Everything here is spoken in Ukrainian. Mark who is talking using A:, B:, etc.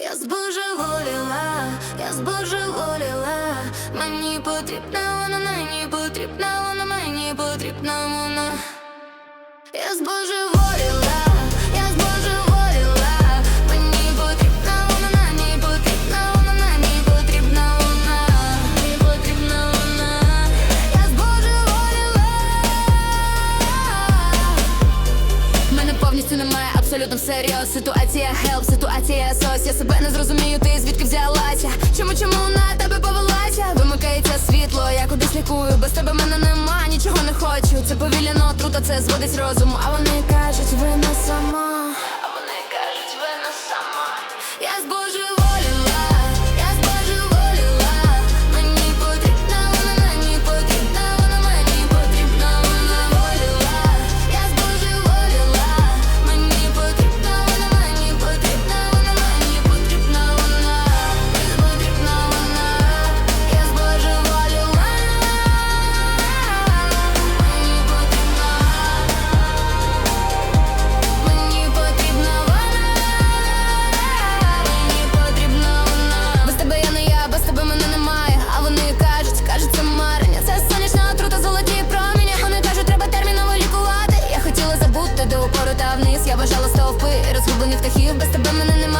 A: Я збожеволіла, я збожеволіла, мені потрібна, вона мені потрібна, вона мені потрібна. повністю немає абсолютно серйоз, Ситуація хелп, ситуація сос Я себе не зрозумію, ти звідки взялася? Чому, чому на тебе повелася? Вимикається світло, я кудись лікую, без тебе мене нема, нічого не хочу. Це повільно, трута, це зводить розум, а вони кажуть, вина сама. вгору та вниз, я бажала стовпи, розгублені птахів, без тебе мене нема.